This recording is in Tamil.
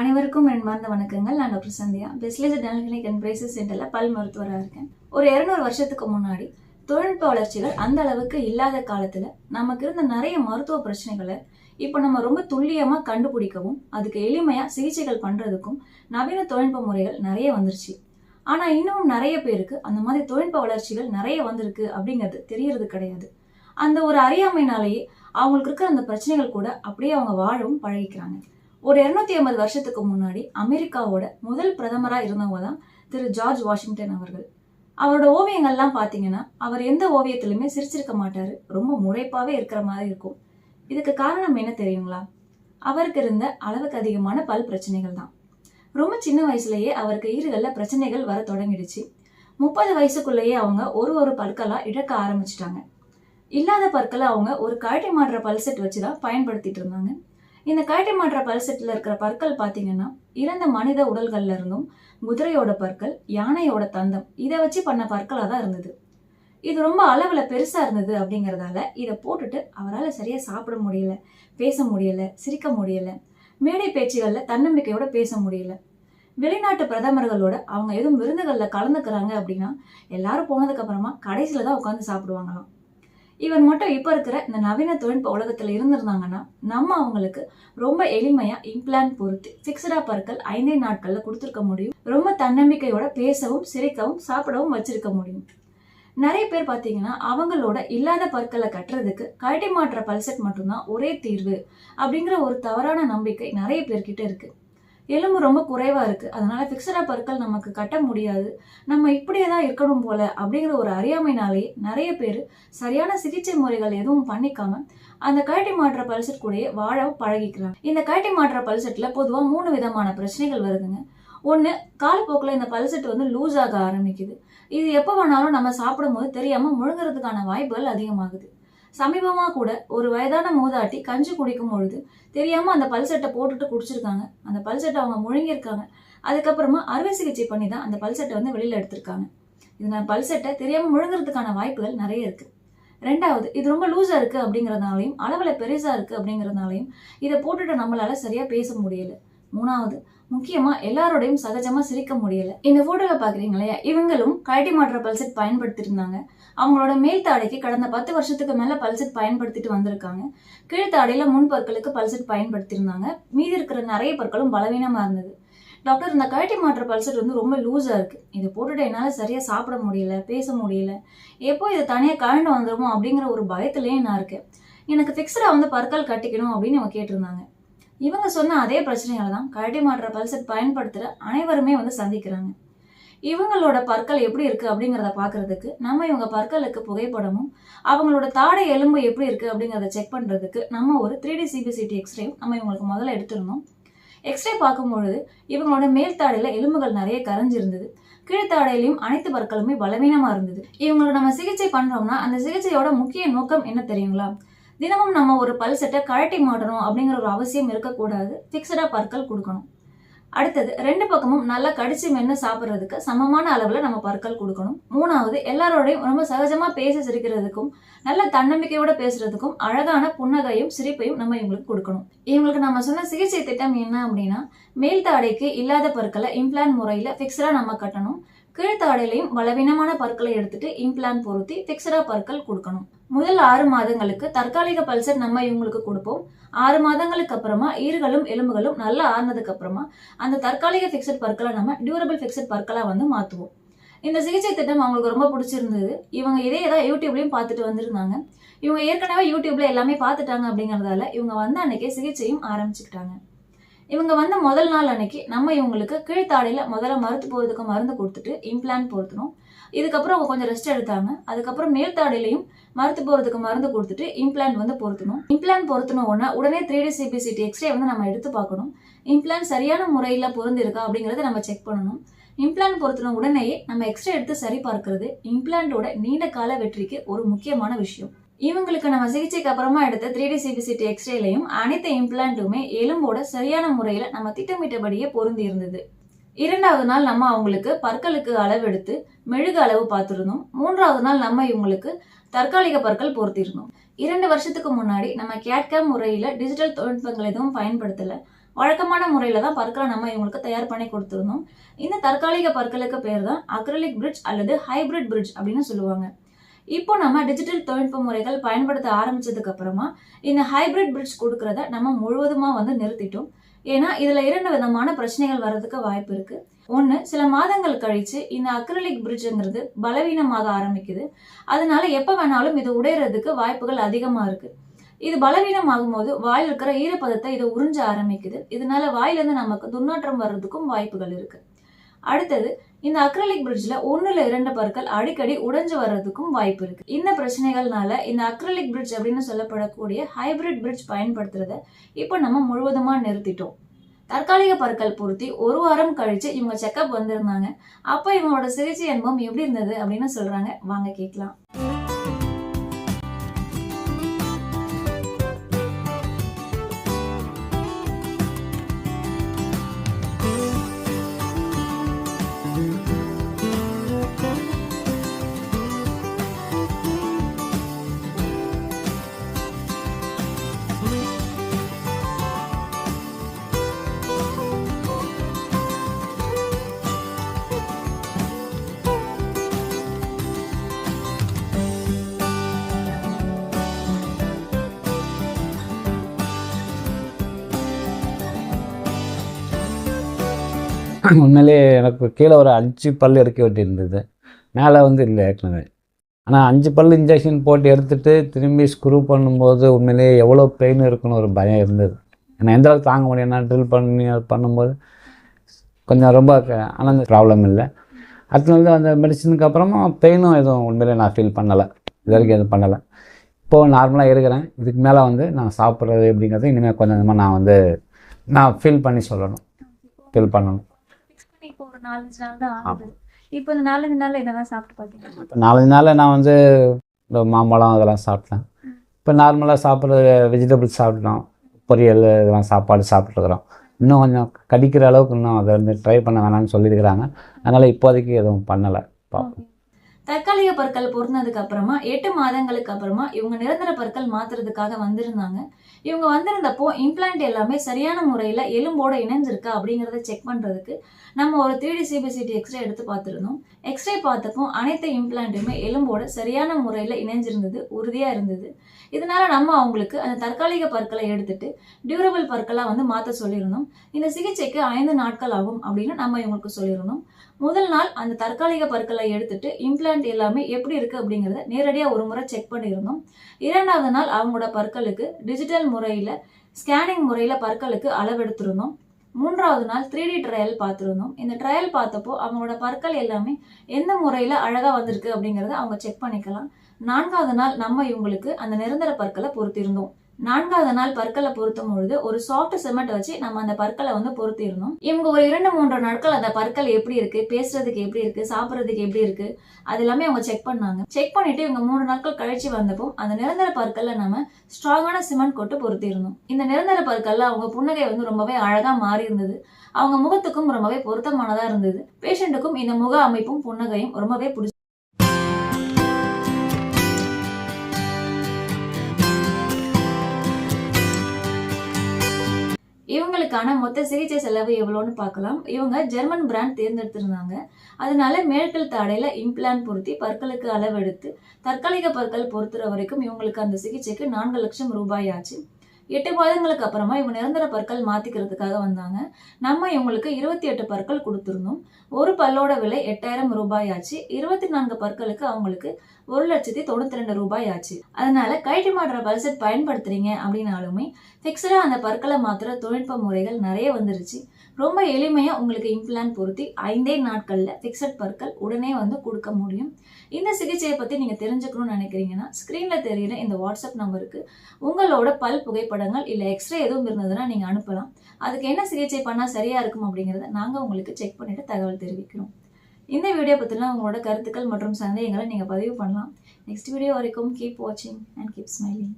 அனைவருக்கும் அன்பார்ந்த வணக்கங்கள். நான் டாக்டர் சந்தியா. பெஸ்லேஜ் டெனல் கிளினிக் அண்ட் பிரைசஸ் சென்டரில் பல் மருத்துவராக இருக்கேன். ஒரு இரநூறு வருஷத்துக்கு முன்னாடி தொழில்நுட்ப வளர்ச்சிகள் அந்த அளவுக்கு இல்லாத காலத்தில் நமக்கு இருந்த நிறைய மருத்துவ பிரச்சனைகளை இப்போ நம்ம ரொம்ப துல்லியமாக கண்டுபிடிக்கவும் அதுக்கு எளிமையாக சிகிச்சைகள் பண்ணுறதுக்கும் நவீன தொழில்நுட்ப முறைகள் நிறைய வந்துருச்சு. ஆனால் இன்னமும் நிறைய பேருக்கு அந்த மாதிரி தொழில்நுட்ப வளர்ச்சிகள் நிறைய வந்திருக்கு அப்படிங்கிறது தெரியறது கிடையாது. அந்த ஒரு அறியாமைனாலேயே அவங்களுக்கு இருக்கிற அந்த பிரச்சனைகள் கூட அப்படியே அவங்க வாழவும் பழகிக்கிறாங்க. ஒரு இருநூத்தி ஐம்பது வருஷத்துக்கு முன்னாடி அமெரிக்காவோட முதல் பிரதமராக இருந்தவங்க தான் திரு ஜார்ஜ் வாஷிங்டன் அவர்கள். அவரோட ஓவியங்கள்லாம் பார்த்தீங்கன்னா அவர் எந்த ஓவியத்திலுமே சிரிச்சிருக்க மாட்டாரு. ரொம்ப முறைப்பாகவே இருக்கிற மாதிரி இருக்கும். இதுக்கு காரணம் என்ன தெரியுங்களா? அவருக்கு இருந்த அளவுக்கு அதிகமான பல் பிரச்சனைகள் தான். ரொம்ப சின்ன வயசுலயே அவருக்கு ஈறுகளில் பிரச்சனைகள் வர தொடங்கிடுச்சு. முப்பது வயசுக்குள்ளேயே அவங்க ஒரு ஒரு பற்களாக இழக்க ஆரம்பிச்சிட்டாங்க. இல்லாத பற்களை அவங்க ஒரு கழட்டி மாடுற பல் செட் வச்சு தான் பயன்படுத்திட்டு இருந்தாங்க. இந்த கழட்டி மாற்ற பல்செட்டில் இருக்கிற பற்கள் பார்த்தீங்கன்னா இறந்த மனித உடல்கள்ல இருந்தும் குதிரையோட பற்கள் யானையோட தந்தம் இதை வச்சு பண்ண பற்களாக தான் இருந்தது. இது ரொம்ப அளவில் பெருசாக இருந்தது அப்படிங்கிறதால இதை போட்டுட்டு அவரால் சரியாக சாப்பிட முடியல பேச முடியல சிரிக்க முடியல மேடை பேச்சுகளில் தன்னம்பிக்கையோட பேச முடியல. வெளிநாட்டு பிரதமர்களோட அவங்க எதுவும் விருந்துகளில் கலந்துக்கிறாங்க அப்படின்னா எல்லாரும் போனதுக்கு அப்புறமா கடைசியில் தான் உட்காந்து சாப்பிடுவாங்களாம். இவன் மட்டும் இப்போ இருக்கிற இந்த நவீன தொழில்நுட்ப உலகத்தில் இருந்திருந்தாங்கன்னா நம்ம அவங்களுக்கு ரொம்ப எளிமையாக இம்ப்ளான் பொருத்தி ஃபிக்ஸடா பற்கள் ஐந்தே நாட்களில் கொடுத்துருக்க முடியும். ரொம்ப தன்னம்பிக்கையோட பேசவும் சிரிக்கவும் சாப்பிடவும் வச்சிருக்க முடியும். நிறைய பேர் பார்த்தீங்கன்னா அவங்களோட இல்லாத பற்களை கட்டுறதுக்கு கழட்டி மாற்ற பல்செட் மட்டும்தான் ஒரே தீர்வு அப்படிங்கிற ஒரு தவறான நம்பிக்கை நிறைய பேர்கிட்ட இருக்குது எலும்பு ரொம்ப குறைவாக இருக்குது அதனால் ஃபிக்ஸடாக பற்கள் நமக்கு கட்ட முடியாது. நம்ம இப்படியே தான் இருக்கணும் போல அப்படிங்கிற ஒரு அறியாமைனாலே நிறைய பேர் சரியான சிகிச்சை முறைகள் எதுவும் பண்ணிக்காம அந்த கழட்டி மாற்ற பல்செட் கூடயே வாழ பழகிக்கிறாங்க. இந்த கழட்டி மாற்ற பல்செட்டில் பொதுவாக மூணு விதமான பிரச்சனைகள் வருதுங்க. ஒன்று காலப்போக்கில் இந்த பல்செட் வந்து லூஸ் ஆக ஆரம்பிக்குது. இது எப்போ வேணாலும் நம்ம சாப்பிடும்போது தெரியாமல் முழுங்குறதுக்கான வாய்ப்புகள் அதிகமாகுது. சமீபமா கூட ஒரு வயதான மூதாட்டி கஞ்சி குடிக்கும் பொழுது தெரியாம அந்த பல்செட்டை போட்டுட்டு குடிச்சிருக்காங்க. அந்த பல்செட்டை அவங்க முழுங்கியிருக்காங்க. அதுக்கப்புறமா அறுவை சிகிச்சை பண்ணி தான் அந்த பல்செட்டை வந்து வெளியில எடுத்திருக்காங்க. இதனால பல்செட்டை தெரியாம முழுங்குறதுக்கான வாய்ப்புகள் நிறைய இருக்கு. ரெண்டாவது இது ரொம்ப லூஸா இருக்கு அப்படிங்கறதுனாலையும் அளவுல பெருசா இருக்கு அப்படிங்கறதுனாலையும் இதை போட்டுட்டு நம்மளால சரியா பேச முடியல. மூணாவது முக்கியமா எல்லாரோடையும் சகஜமா சிரிக்க முடியல. இந்த போட்டோல பாக்குறீங்க இல்லையா? இவங்களும் கழட்டி மாற்ற பல்செட் பயன்படுத்திருந்தாங்க அவங்களோட மேல் தாடைக்கு கடந்த பத்து வருஷத்துக்கு மேல பல்செட் பயன்படுத்திட்டு வந்திருக்காங்க. கீழ்த்தாடையில முன் பற்களுக்கு பல்செட் பயன்படுத்தியிருந்தாங்க. மீதி இருக்கிற நிறைய பற்களும் பலவீனமா இருந்தது. டாக்டர் இந்த கழட்டி மாற்ற பல்செட் வந்து ரொம்ப லூஸா இருக்கு. இதை போட்டுட்டு என்னால சரியா சாப்பிட முடியல பேச முடியல. எப்போ இதை தனியா கழண்டு வந்துருமோ அப்படிங்கிற ஒரு பயத்துலேயே நான் இருக்கேன். எனக்கு ஃபிக்ஸடா வந்து பற்கள் கட்டிக்கணும் அப்படின்னு அவங்க கேட்டிருந்தாங்க. இவங்க சொன்ன அதே பிரச்சனைகளை தான் கழட்டி மாற்ற பல்செட் பயன்படுத்துகிற அனைவருமே வந்து சந்திக்கிறாங்க. இவங்களோட பற்கள் எப்படி இருக்கு அப்படிங்கிறத பார்க்கறதுக்கு நம்ம இவங்க பற்களுக்கு புகைப்படமும் அவங்களோட தாடை எலும்பு எப்படி இருக்கு அப்படிங்கிறத செக் பண்றதுக்கு நம்ம ஒரு த்ரீ டி சிபிசிடி எக்ஸ்ரே நம்ம இவங்களுக்கு முதல்ல எடுத்திருந்தோம். எக்ஸ்ரே பார்க்கும்பொழுது இவங்களோட மேல் தாடையில எலும்புகள் நிறைய கரைஞ்சிருந்தது. கீழ்த்தாடையிலையும் அனைத்து பற்களுமே பலவீனமா இருந்தது. இவங்களை நம்ம சிகிச்சை பண்றோம்னா அந்த சிகிச்சையோட முக்கிய நோக்கம் என்ன தெரியுங்களா? தினமும் நம்ம ஒரு பல் செட்டை கழட்டி மாட்டணும் அப்படிங்கிற ஒரு அவசியம் இருக்கக்கூடாது. ஃபிக்ஸடா பற்கள் கொடுக்கணும். அடுத்தது ரெண்டு பக்கமும் நல்லா கடிச்சு மென்று சாப்பிட்றதுக்கு சமமான அளவில் நம்ம பற்கள் கொடுக்கணும். மூணாவது எல்லாரோடையும் ரொம்ப சகஜமாக பேசி சிரிக்கிறதுக்கும் நல்ல தன்னம்பிக்கையோட பேசுறதுக்கும் அழகான புன்னகையும் சிரிப்பையும் நம்ம இவங்களுக்கு கொடுக்கணும். இவங்களுக்கு நம்ம சொன்ன சிகிச்சை திட்டம் என்ன அப்படின்னா மேல் தாடைக்கு இல்லாத பற்களை இம்ப்ளான் முறையில் ஃபிக்ஸடாக நம்ம கட்டணும். கீழ்த்தாடையிலையும் பலவீனமான பற்களை எடுத்துட்டு இம்ப்ளான் பொருத்தி ஃபிக்ஸடா பற்கள் கொடுக்கணும். முதல் ஆறு மாதங்களுக்கு தற்காலிக பல்சர் நம்ம இவங்களுக்கு கொடுப்போம். ஆறு மாதங்களுக்கு அப்புறமா ஈறுகளும் எலும்புகளும் நல்லா ஆறுனதுக்கு அப்புறமா அந்த தற்காலிக ஃபிக்ஸட் பற்களை நம்ம டியூரபிள் ஃபிக்ஸட் பற்களா வந்து மாத்துவோம். இந்த சிகிச்சை திட்டம் அவங்களுக்கு ரொம்ப பிடிச்சிருந்தது. இவங்க இதே தான் யூடியூப்லயும் பார்த்துட்டு வந்திருந்தாங்க. இவங்க ஏற்கனவே யூடியூப்ல எல்லாமே பார்த்துட்டாங்க அப்படிங்கறதால இவங்க வந்த அன்னைக்கே சிகிச்சையும் ஆரம்பிச்சுக்கிட்டாங்க. இவங்க வந்த முதல் நாள் அன்னைக்கு நம்ம இவங்களுக்கு கீழ்த்தாடையில முதல்ல மருந்து போகிறதுக்கு மருந்து கொடுத்துட்டு இம்ப்ளான்ட் பொருத்தணும் இதுக்கப்புறம் அவங்க கொஞ்சம் ரெஸ்ட் எடுத்தாங்க. அதுக்கப்புறம் மேல் தாடையிலையும் மருத்து போகிறதுக்கு மருந்து கொடுத்துட்டு இம்ப்ளான்ட் வந்து பொருத்தணும் இம்ப்ளான் பொருத்தணும் உடனே உடனே த்ரீ டி சிபிசிடி எக்ஸ்ரே வந்து நம்ம எடுத்து பார்க்கணும். இம்ப்ளான்ட் சரியான முறையில் பொருந்திருக்கா அப்படிங்கிறத நம்ம செக் பண்ணணும். இம்ப்ளான்ட் பொருத்தின உடனேயே நம்ம எக்ஸ்ரே எடுத்து சரி பார்க்கறது. இம்ப்ளான்டோட நீண்ட கால வெற்றிக்கு ஒரு முக்கியமான விஷயம். இவங்களுக்கு நம்ம சிகிச்சைக்கு அப்புறமா எடுத்த த்ரீ டி சிபிசிடி எக்ஸ்ரேலையும் அனைத்து இம்ப்ளான்ட்டுமே எலும்போட சரியான முறையில் நம்ம திட்டமிட்டபடியே பொருந்தி இருந்தது. இரண்டாவது நாள் நம்ம அவங்களுக்கு பற்களுக்கு அளவெடுத்து மெழுகு அளவு பார்த்துருந்தோம். மூன்றாவது நாள் நம்ம இவங்களுக்கு தற்காலிக பற்கள் பொருத்திருந்தோம். இரண்டு வருஷத்துக்கு முன்னாடி நம்ம கேட்கேம் முறையில் டிஜிட்டல் தொழில்நுட்பங்கள் எதுவும் பயன்படுத்தல. வழக்கமான முறையில தான் பற்களை நம்ம இவங்களுக்கு தயார் பண்ணி கொடுத்துருந்தோம். இந்த தற்காலிக பற்களுக்கு பேர் தான் அக்ரலிக் பிரிட்ஜ் அல்லது ஹைபிரிட் பிரிட்ஜ் அப்படின்னு சொல்லுவாங்க. இப்போ நம்ம டிஜிட்டல் தொழில்நுட்ப முறைகள் பயன்படுத்த ஆரம்பிச்சதுக்கு அப்புறமா இந்த ஹைபிரிட் பிரிட்ஜ் கொடுக்கறத நம்ம முழுவதுமா வந்து நிறுத்திட்டோம். ஏன்னா இதுல இரண்டு விதமான பிரச்சனைகள் வர்றதுக்கு வாய்ப்பு இருக்கு. ஒன்று சில மாதங்கள் கழிச்சு இந்த அக்ரலிக் பிரிட்ஜுங்கிறது பலவீனமாக ஆரம்பிக்குது. அதனால எப்போ வேணாலும் இது உடையறதுக்கு வாய்ப்புகள் அதிகமாக இருக்கு. இது பலவீனமாகும் போது வாயில் இருக்கிற ஈரப்பதத்தை இதை உறிஞ்ச ஆரம்பிக்குது. இதனால வாயிலிருந்து நமக்கு துர்நாற்றம் வர்றதுக்கும் வாய்ப்புகள் இருக்கு. அடுத்தது இந்த அக்ரலிக் பிரிட்ஜ்ல ஒன்னுல இரண்டு பற்கள் அடிக்கடி உடைஞ்சு வர்றதுக்கும் வாய்ப்பு இருக்கு. இந்த பிரச்சனைகள்னால இந்த அக்ரலிக் பிரிட்ஜ் அப்படின்னு சொல்லப்படக்கூடிய ஹைபிரிட் பிரிட்ஜ் பயன்படுத்துறத இப்போ நம்ம முழுவதுமா நிறுத்திட்டோம். தற்காலிக பற்கள் பொருத்தி ஒரு வாரம் கழிச்சு இவங்க செக்கப் வந்திருந்தாங்க. அப்போ இவங்களோட சிகிச்சை அனுபவம் எப்படி இருந்தது அப்படின்னு சொல்றாங்க. வாங்க கேட்கலாம். உண்மையிலே எனக்கு கீழே ஒரு அஞ்சு பல் எடுக்க வேண்டியிருந்தது மேலே வந்து இல்லை ஏற்கனவே. ஆனால் அஞ்சு பல் இன்ஜெக்ஷன் போட்டு எடுத்துகிட்டு திரும்பி ஸ்க்ரூ பண்ணும்போது உண்மையிலேயே எவ்வளோ பெயின் இருக்குன்னு ஒரு பயம் இருந்தது. ஏன்னா எந்த அளவுக்கு தாங்க முடியும் நான் ட்ரில் பண்ணி அது பண்ணும்போது. கொஞ்சம் ரொம்ப ஆனால் அந்த ப்ராப்ளம் இல்லை. அடுத்த அந்த மெடிசனுக்கு அப்புறமா பெயினும் எதுவும் உண்மையிலே நான் ஃபீல் பண்ணலை. இது வரைக்கும் எதுவும் பண்ணலை. இப்போது நார்மலாக இருக்கிறேன். இதுக்கு மேலே வந்து நான் சாப்பிட்றது எப்படிங்கிறது இனிமேல் கொஞ்சம் கொஞ்சமாக நான் வந்து நான் ஃபீல் பண்ணி சொல்லணும். ஃபீல் பண்ணணும். இப்போ ஒரு நாலஞ்சு நாள் தான் ஆகுது. இப்போ இந்த நாலஞ்சு நாள்ல என்னதான் சாப்பிட்டு பார்த்தீங்க இப்போ நாலஞ்சு நாளில் நான் வந்து இந்த மாம்பழம் அதெல்லாம் சாப்பிட்டேன். இப்போ நார்மலாக சாப்பிட்ற வெஜிடபிள்ஸ் சாப்பிட்டோம் பொரியல் இதெல்லாம் சாப்பாடு சாப்பிட்ருக்குறோம் இன்னும் கொஞ்சம் கடிக்கிற அளவுக்கு இன்னும் அதை வந்து ட்ரை பண்ண வேணாம்னு சொல்லியிருக்கிறாங்க. அதனால் இப்போதைக்கு எதுவும் பண்ணலை. பார்ப்போம் தற்காலிக பற்கள் பொருந்ததுக்கு அப்புறமா எட்டு மாதங்களுக்கு அப்புறமா இவங்க நிரந்தர பற்கள் மாத்துறதுக்காக வந்திருந்தாங்க. இவங்க வந்திருந்தப்போ இம்ப்ளான்ட் எல்லாமே சரியான முறையில் எலும்போட இணைஞ்சிருக்கா அப்படிங்கிறத செக் பண்ணுறதுக்கு நம்ம ஒரு த்ரீ டி சிபிசிடி எக்ஸ்ரே எடுத்து பார்த்துருந்தோம். எக்ஸ்ரே பார்த்தப்போ அனைத்து இம்ப்ளான்ட்டுமே எலும்போட சரியான முறையில் இணைஞ்சிருந்தது உறுதியாக இருந்தது. இதனால நம்ம அவங்களுக்கு அந்த தற்காலிக பற்களை எடுத்துட்டு டியூரபிள் பற்களாக வந்து மாற்ற சொல்லியிருந்தோம். இந்த சிகிச்சைக்கு ஐந்து நாட்கள் ஆகும் அப்படின்னு நம்ம இவங்களுக்கு சொல்லியிருந்தோம். முதல் நாள் அந்த தற்காலிக பற்களை எடுத்துட்டு இம்ப்ளான்ட் எல்லாமே எப்படி இருக்கு அப்படிங்கிறத நேரடியாக ஒரு முறை செக் பண்ணியிருந்தோம். இரண்டாவது நாள் அவங்களோட பற்களுக்கு டிஜிட்டல் முறையில் ஸ்கேனிங் முறையில் பற்களுக்கு அளவெடுத்திருந்தோம். மூன்றாவது நாள் த்ரீ டி ட்ரையல் பார்த்துருந்தோம். இந்த ட்ரையல் பார்த்தப்போ அவங்களோட பற்கள் எல்லாமே எந்த முறையில் அழகாக வந்திருக்கு அப்படிங்கிறத அவங்க செக் பண்ணிக்கலாம். நான்காவது நாள் நம்ம இவங்களுக்கு அந்த நிரந்தர பற்களை பொறுத்திருந்தோம் நான்காவது நாள் பற்களை பொருத்தும் பொழுது ஒரு சாஃப்ட் சிமெண்ட் வச்சு நம்ம அந்த பற்களை வந்து பொருத்தியிருந்தோம் இவங்க ஒரு இரண்டு மூன்று நாட்கள் அந்த பற்கள் எப்படி இருக்கு பேசுறதுக்கு எப்படி இருக்கு சாப்பிட்றதுக்கு எப்படி இருக்கு அது எல்லாமே அவங்க செக் பண்ணாங்க. செக் பண்ணிட்டு இவங்க மூணு நாட்கள் கழிச்சு வந்தப்போ அந்த நிரந்தர பற்களை நம்ம ஸ்ட்ராங்கான சிமெண்ட் கொட்டு பொருத்தியிருந்தோம் இந்த நிரந்தர பற்கள்ல அவங்க புன்னகை வந்து ரொம்பவே அழகா மாறி இருந்தது. அவங்க முகத்துக்கும் ரொம்பவே பொருத்தமானதா இருந்தது. பேஷண்ட்டுக்கும் இந்த முக அமைப்பும் புன்னகையும் ரொம்பவே பிடிச்சி இவங்களுக்கான மொத்த சிகிச்சை செலவு எவ்வளோன்னு பார்க்கலாம். இவங்க ஜெர்மன் பிராண்ட் தேர்ந்தெடுத்திருந்தாங்க. அதனால மேற்கல் தாடையில் இம்ப்ளான் பொருத்தி பற்களுக்கு அளவெடுத்து தற்காலிக பற்கள் பொறுத்துற வரைக்கும் இவங்களுக்கு அந்த சிகிச்சைக்கு நான்கு லட்சம் ரூபாய் ஆச்சு. எட்டு மாதங்களுக்கு அப்புறமா இவங்க நிரந்தர பற்கள் மாத்திக்கிறதுக்காக வந்தாங்க. நம்ம இவங்களுக்கு இருபத்தி எட்டு பற்கள் கொடுத்துருந்தோம். ஒரு பல்லோட விலை எட்டாயிரம் ரூபாய் ஆச்சு இருபத்தி நான்கு பற்களுக்கு அவங்களுக்கு ஒரு லட்சத்தி தொண்ணூத்தி ரெண்டு ரூபாய் ஆச்சு அதனால கழட்டி மாடுற பல்செட் பயன்படுத்துறீங்க அப்படின்னாலுமே ஃபிக்ஸடா அந்த பற்களை மாத்திர தொழில்நுட்ப முறைகள் நிறைய வந்துருச்சு. ரொம்ப எளிமையாக உங்களுக்கு இம்ப்ளான் பொருத்தி ஐந்தே நாட்களில் ஃபிக்ஸட் பற்கள் உடனே வந்து கொடுக்க முடியும். இந்த சிகிச்சையை பற்றி நீங்கள் தெரிஞ்சுக்கணும்னு நினைக்கிறீங்கன்னா ஸ்க்ரீனில் தெரியிற இந்த வாட்ஸ்அப் நம்பருக்கு உங்களோட பல் புகைப்படங்கள் இல்லை எக்ஸ்ரே எதுவும் இருந்ததுன்னா நீங்கள் அனுப்பலாம். அதுக்கு என்ன சிகிச்சை பண்ணால் சரியாக இருக்கும் அப்படிங்கிறத நாங்கள் உங்களுக்கு செக் பண்ணிவிட்டு தகவல் தெரிவிக்கிறோம். இந்த வீடியோ பற்றிலாம் உங்களோட கருத்துக்கள் மற்றும் சந்தேகங்களை நீங்கள் பதிவு பண்ணலாம். நெக்ஸ்ட் வீடியோ வரைக்கும் கீப் வாட்சிங் அண்ட் கீப் ஸ்மைலிங்